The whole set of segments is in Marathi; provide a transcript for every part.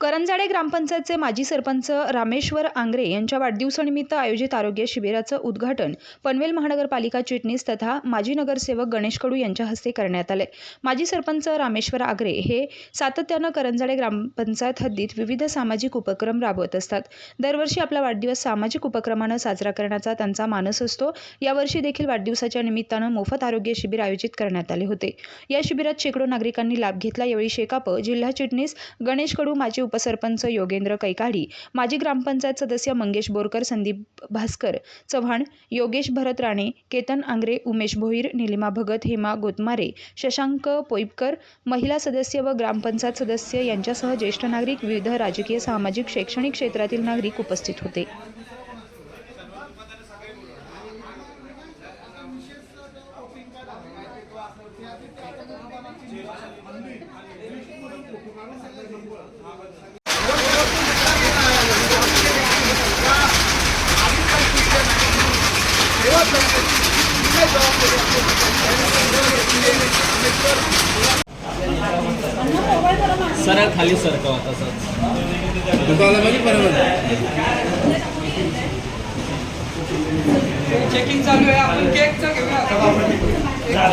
Karanjade ग्रामपंचायतचे माजी सरपंच रामेश्वर आंग्रे यांच्या वाढदिवसानिमित्त आयोजित आरोग्य शिबिराचं उद्घाटन पनवेल महानगरपालिका चिटणीस तथा माजी नगरसेवक गणेश कडू यांच्या हस्ते करण्यात आले. माजी सरपंच रामेश्वर आंग्रे हे सातत्यानं करंजाडे ग्रामपंचायत हद्दीत विविध सामाजिक उपक्रम राबवत असतात. दरवर्षी आपला वाढदिवस सामाजिक उपक्रमानं साजरा करण्याचा त्यांचा मानस असतो. यावर्षी देखील वाढदिवसाच्या निमित्तानं मोफत आरोग्य शिबिर आयोजित करण्यात आले होते. या शिबिरात शेकडो नागरिकांनी लाभ घेतला. यावेळी शेकाप जिल्हा चिटणीस गणेश कडू माजी उपसरपंच योगेंद्र कैकाडी माजी ग्रामपंचायत सदस्य मंगेश बोरकर संदीप भास्कर चव्हाण योगेश भरत राणे केतन आंग्रे उमेश भोईर निलिमा भगत हेमा गोतमारे शशांक पोईपकर महिला सदस्य व ग्रामपंचायत सदस्य यांच्यासह ज्येष्ठ नागरिक विविध राजकीय सामाजिक शैक्षणिक क्षेत्रातील नागरिक उपस्थित होते. सरळ खाली सरकवा तसंच दुकानाला म्हणजे बरोबर चेकिंग चालू आहे आपण केकचं घेऊया आता.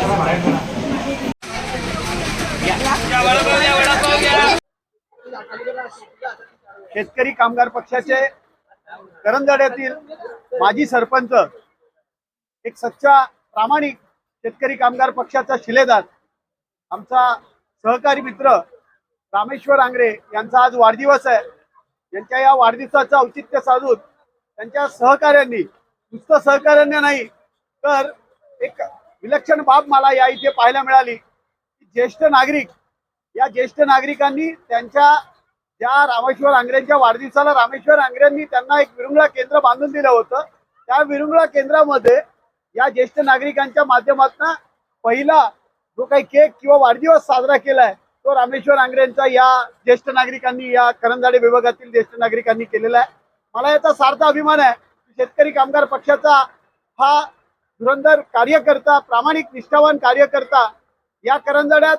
शेतकरी कामगार पक्षाचे करंजाड्यातील माजी सरपंच एक सच्चा प्रामाणिक शेतकरी कामगार पक्षाचा शिलेदार आमचा सहकारी मित्र रामेश्वर आंग्रे यांचा आज वाढदिवस आहे. यांच्या या वाढदिवसाचं औचित्य साधून त्यांच्या सहकाऱ्यांनी नुसतं सहकार्याने नाही तर एक विलक्षण बाब मला या इथे पाहायला मिळाली. की ज्येष्ठ नागरिक या ज्येष्ठ नागरिकांनी त्यांच्या ज्या रामेश्वर आंग्रेंच्या वाढदिवसाला रामेश्वर आंग्रेंनी त्यांना एक विरुंगळा केंद्र बांधून दिलं होतं त्या विरुंगळा केंद्रामध्ये या ज्येष्ठ नागरिकांच्या माध्यमातून पहिला जो काही केक किंवा वाढदिवस साजरा केलाय तो रामेश्वर आंग्रेंचा या ज्येष्ठ नागरिकांनी या करंजाडे विभागातील ज्येष्ठ नागरिकांनी केलेला आहे. मला याचा सार्थ अभिमान आहे शेतकरी कामगार पक्षाचा हा धुरंधर कार्यकर्ता प्रामाणिक निष्ठावान कार्यकर्ता या करंजाड्यात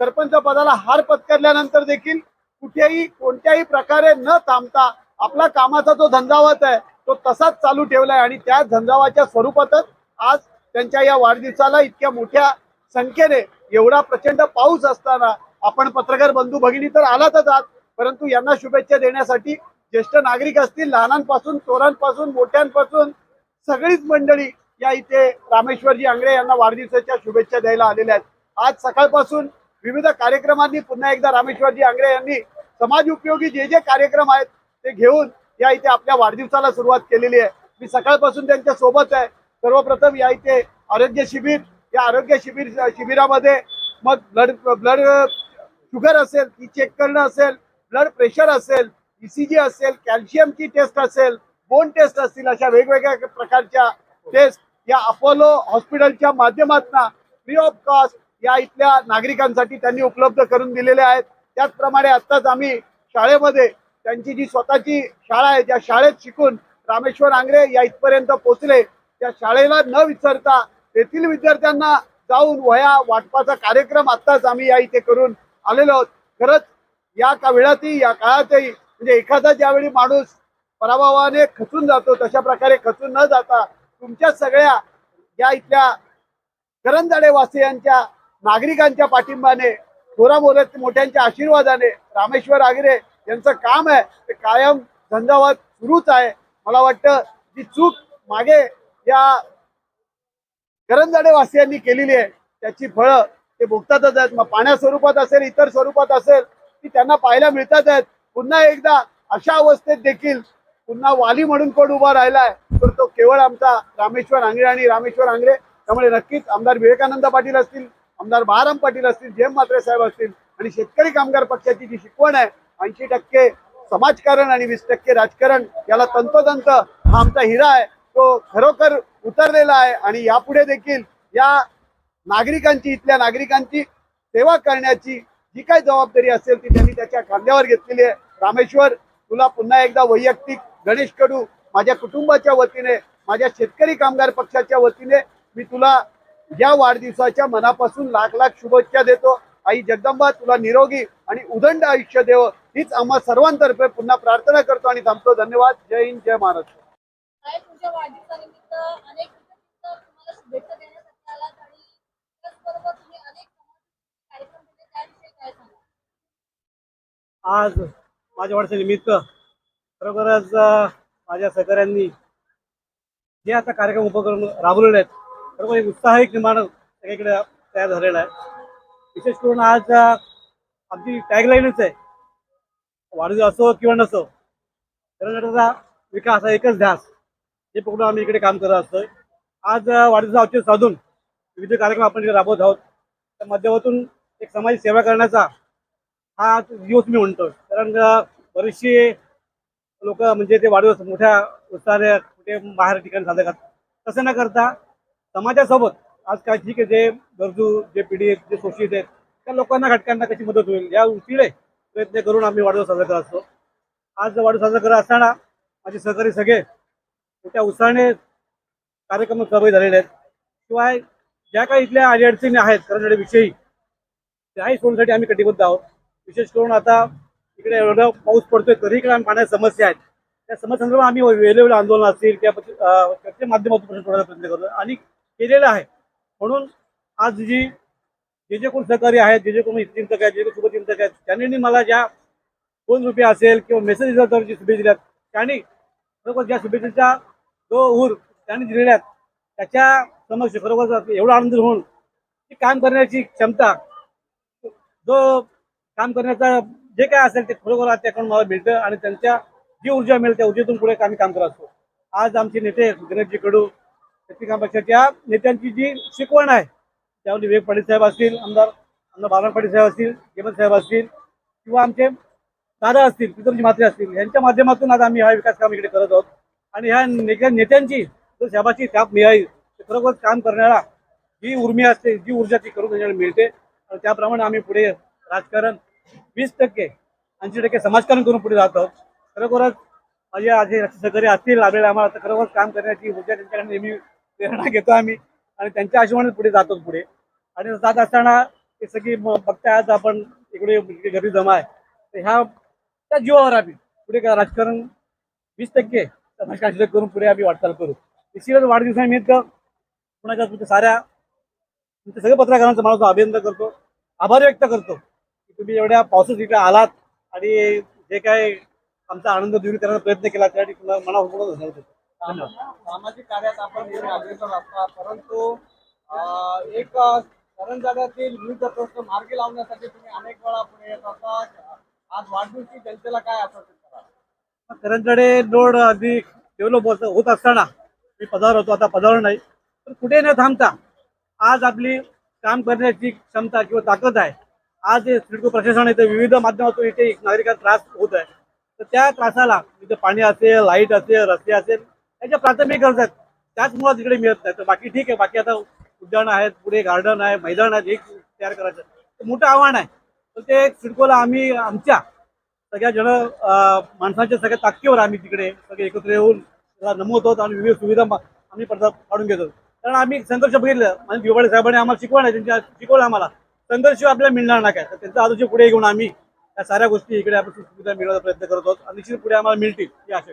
सरपंच पदाला हार पत्करल्यानंतर देखील कुठेही कोणत्याही प्रकारे न थांबता आपला कामाचा जो झंझावात आहे तो तसाच चालू ठेवलाय आणि त्या झंझावाच्या स्वरूपातच आज त्यांच्या या वाढदिवसाला इतक्या मोठ्या संख्येने एवढा प्रचंड पाऊस असताना आपण पत्रकार बंधू भगिनी तर आलातच आहात परंतु यांना शुभेच्छा देण्यासाठी ज्येष्ठ नागरिक असतील लहानांपासून चोरांपासून मोठ्यांपासून सगळीच मंडळी या इथे रामेश्वरजी आंगळे यांना वाढदिवसाच्या शुभेच्छा द्यायला आलेल्या आहेत. आज सकाळपासून विविध कार्यक्रमांनी पुन्हा एकदा रामेश्वरजी आंगळे यांनी समाज उपयोगी जे जे कार्यक्रम आहेत ते घेऊन या इथे आपल्या वाढदिवसाला सुरुवात केलेली आहे. मी सकाळपासून त्यांच्यासोबत आहे. सर्वप्रथम या इथे आरोग्य शिबिर या आरोग्य शिबिर शिबिरामध्ये मग ब्लड ब्लड शुगर असेल ती चेक करणं असेल ब्लड प्रेशर असेल ईसीजी असेल कॅल्शियमची टेस्ट असेल बोन टेस्ट असतील अशा वेगवेगळ्या प्रकारच्या टेस्ट या अपोलो हॉस्पिटलच्या माध्यमातून फ्री ऑफ कॉस्ट या इथल्या नागरिकांसाठी त्यांनी उपलब्ध करून दिलेले आहेत. त्याचप्रमाणे आत्ताच आम्ही शाळेमध्ये त्यांची जी स्वतःची शाळा आहे त्या शाळेत शिकून रामेश्वर आंग्रे या इथपर्यंत पोहोचले त्या शाळेला न विसरता तेथील विद्यार्थ्यांना जाऊन वया वाटपाचा कार्यक्रम आत्ताच आम्ही या इथे करून आलेलो आहोत. खरंच या का वेळातही या काळातही म्हणजे एखादा ज्यावेळी माणूस पराभवाने खचून जातो तशा प्रकारे खचून न जाता तुमच्या सगळ्या या इथल्या करंजाडेवासियांच्या नागरिकांच्या पाठिंबाने थोरा मोठ्या मोठ्यांच्या आशीर्वादाने रामेश्वर आगरे यांचं काम आहे ते कायम झंझावात सुरूच आहे. मला वाटतं जी चूक मागे या करंजाडे वासियांनी केलेली आहे. त्याची फळं ते भोगतातच आहेत. मग पाण्या स्वरूपात असेल इतर स्वरूपात असेल ती त्यांना पाहायला मिळतात आहेत. पुन्हा एकदा अशा अवस्थेत देखील पुन्हा वाली म्हणून कोण उभा राहिलाय तर तो केवळ आमचा रामेश्वर आंगळे आणि रामेश्वर आंगळे त्यामुळे नक्कीच आमदार विवेकानंद पाटील असतील आमदार बाराम पाटील असतील जेम मात्रे साहेब असतील आणि शेतकरी कामगार पक्षाची जी शिकवण आहे ऐंशी टक्के समाजकारण आणि वीस टक्के राजकारण याला तंतोतंत हा आमचा हिरा आहे. तो खरोखर उतरलेला आहे आणि यापुढे देखील या नागरिकांची इथल्या नागरिकांची सेवा करण्याची जी काही जबाबदारी असेल ती त्यांनी त्याच्या खांद्यावर घेतलेली आहे. रामेश्वर तुला पुन्हा एकदा वैयक्तिक गणेश कडू माझ्या कुटुंबाच्या वतीने माझ्या शेतकरी कामगार पक्षाच्या वतीने मी तुला या वाढदिवसाच्या मनापासून लाख लाख शुभेच्छा देतो. आई जगदंबा तुला निरोगी आणि उदंड आयुष्य देव. हीच आम्हा सर्वांतर्फे पुन्हा प्रार्थना करतो आणि थांबतो. धन्यवाद. जय हिंद जय महाराष्ट्र. अनेक तुम्हाला शुभेच्छा देण्यासाठी आलात आणि त्याचबरोबर तुम्ही अनेक कार्यक्रम केले त्याविषयी काय सांगा आज माझ्या वाढदिवसानिमित्त खरोखरच माझ्या सहकाऱ्यांनी जे आता कार्यक्रम उपक्रम राबवलेले आहेत खरोखर एक उत्साह एक निर्माण सगळीकडे तयार झालेला आहे. विशेष करून आज आमची टॅगलाईनच आहे वाढदिवस असो किंवा नसो कर्नाटकाचा विकास हा एकच ध्यास. हे पूर्ण आम्ही इकडे काम करत असतोय. आज अं, वाढदिवस औचित्य साधून विविध कार्यक्रम आपण इकडे राबवत आहोत. त्या माध्यमातून एक समाज सेवा करण्याचा हा दिवस मी म्हणतो कारण अं, बरेचसे लोक म्हणजे ते वाढदिवस मोठ्या उत्साहाने कुठे बाहेर ठिकाणी साजरे करतात. तसं न करता समाजासोबत आज काय ठीक आहे जे गरजू जे पीडित जे शोषित आहेत त्या लोकांना घटकांना कशी मदत होईल या उशिळे प्रयत्न करून आम्ही वाढदिवस साजरा करत असतो. आज वाढदिवस साजरा करत असताना माझे सहकारी सगळे मोठ्या उत्साहाने कार्यक्रम सहभागी झालेले आहेत. शिवाय ज्या काही इथल्या अडीअडचणी आहेत करण्याविषयी त्याही सोडण्यासाठी आम्ही कटिबद्ध आहोत. विशेष करून आता इकडे एवढा पाऊस पडतोय तरी इकडे आम्ही पाण्याच्या समस्या आहेत. त्या समस्यांसंदर्भात आम्ही वेळोवेळी आंदोलन असतील त्या त्याच्या माध्यमातून प्रश्न सोडण्याचा प्रयत्न करतो आणि केलेलं आहे. म्हणून आज जी जे जे कोण सहकारी आहेत जे जे कोण चिंतक आहेत जे जे शुभचिंतक आहेत त्यांनी मला ज्या दोन रुपये असेल किंवा मेसेज जी शुभेच्छा दिल्यात त्यांनी खरोखर ज्या शुभेच्छेच्या तो ऊर त्यांनी दिलेल्यात. त्याच्या समक्ष खरोखर एवढा आनंद होऊन की काम करण्याची क्षमता जो काम करण्याचा जे काय असेल ते खरोखर त्याकडून मला मिळतं आणि त्यांच्या जी ऊर्जा मिळेल त्या ऊर्जेतून पुढे आम्ही काम करत असतो. आज आमचे नेते गणेशजी कडू शक्तिकांत पक्षाच्या नेत्यांची जी शिकवण आहे त्यामध्ये विवेक पाटील साहेब असतील आमदार आमदार बालराम पाटील साहेब असतील हेमंत साहेब असतील किंवा आमचे दादा असतील पितरजी म्हात्रे असतील यांच्या माध्यमातून आज आम्ही हा विकास काम इकडे करत आहोत. आणि ह्या नेत्या नेत्यांची जर शाबाची ताप मिळाली. तर खरोखर काम करण्याला जी उर्मी असते जी ऊर्जा ती करून त्याच्याकडे मिळते. आणि त्याप्रमाणे आम्ही पुढे राजकारण वीस टक्के ऐंशी टक्के समाजकारण करून पुढे जात आहोत. खरोखरच माझे आज हे सहकारी असतील लाभलेले आम्हाला तर खरोखर काम करण्याची ऊर्जा त्यांच्याकडे नेहमी प्रेरणा घेतो आम्ही. आणि त्यांच्या आशेवाने पुढे जातो पुढे. आणि जात असताना हे सगळी बघताय आज आपण इकडे घरी जमा आहे. तर ह्या त्या जीवावर आम्ही पुढे काय राजकारण वीस टक्के समाजकारण करून पुढे आम्ही वाटचाल करू. निश्चितच वाढदिवसानिमित्त पुण्याच्या तुमच्या साऱ्या तुमच्या सगळ्या पत्रकारांचं मला अभिनंदन करतो. आभार व्यक्त करतो की तुम्ही एवढ्या पावसात इकडे आलात आणि जे काय आमचा आनंद द्विगुणित करण्याचा प्रयत्न केला त्यासाठी तुम्हाला मनापूर्ण धन्यवाद देतो. सामाजिक कार्यात आपण अग्रेसर असता परंतु एक अं, करंजाड्यातील विविध प्रश्न मार्गी लावण्यासाठी तुम्ही अनेक वेळा पुढे येत असता आज वाढदिवशी जनतेला काय असं करंजडे रोड अगदी डेव्हलप होत होत असताना मी पदावर होतो आता पदावर नाही. तर कुठे न थांबता आज आपली काम करण्याची क्षमता किंवा ताकद आहे. आज हे सिडको प्रशासन इथे विविध माध्यमातून इथे नागरिकांना त्रास होत आहे. तर त्या त्रासाला तिथे पाणी असेल लाइट असेल रस्ते असेल याच्या प्राथमिक गरज आहेत. त्याच मुळात तिकडे मिळत नाही. तर बाकी ठीक आहे. बाकी आता उद्यान आहेत पुढे गार्डन आहे मैदान आहेत हे तयार करायचं ते मोठं आव्हान आहे. तर ते सिडकोला आम्ही आमच्या सगळ्या जण माणसांच्या सगळ्या ताकदीवर आम्ही तिकडे सगळे एकत्र येऊन त्याला होत आणि विविध सुविधा आम्ही पडदा काढून घेतो. कारण आम्ही संघर्ष बघितलं. आणि दिवाळी साहेबांनी आम्हाला शिकवण आहे त्यांच्या शिकवलं आम्हाला. संघर्ष आपल्याला मिळणार नाही काय? तर त्यांचा आजचे पुढे घेऊन आम्ही या साऱ्या गोष्टी इकडे आपण सुविधा मिळवण्याचा प्रयत्न करत आहोत. आणि निश्चित पुढे आम्हाला मिळतील ही आशा